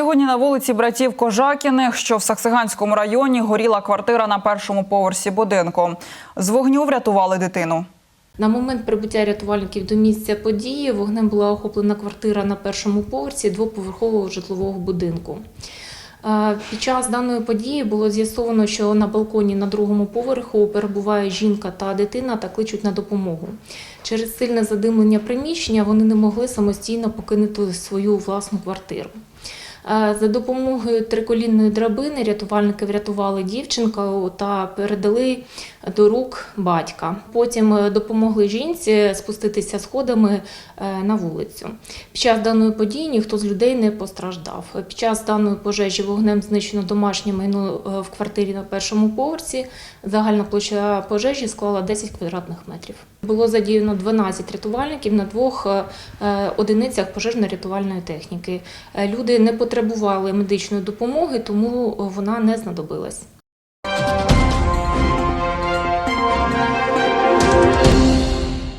Сьогодні на вулиці братів Кожакіних, що в Саксиганському районі, горіла квартира на першому поверсі будинку. З вогню врятували дитину. На момент прибуття рятувальників до місця події вогнем була охоплена квартира на першому поверсі двоповерхового житлового будинку. Е, Під час даної події було з'ясовано, що на балконі на другому поверху перебуває жінка та дитина та кличуть на допомогу. Через сильне задимлення приміщення вони не могли самостійно покинути свою власну квартиру. Е, За допомогою триколінної драбини рятувальники врятували дівчинку та передали до рук батька. Потім е, допомогли жінці спуститися сходами е, на вулицю. Під час даної події ніхто з людей не постраждав. Під час даної пожежі вогнем знищено домашнє майно в квартирі на першому поверсі. Загальна площа пожежі склала 10 квадратних метрів. Було задіяно 12 рятувальників на двох одиницях пожежно-рятувальної техніки. Люди не потребували медичної допомоги, тому вона не знадобилась.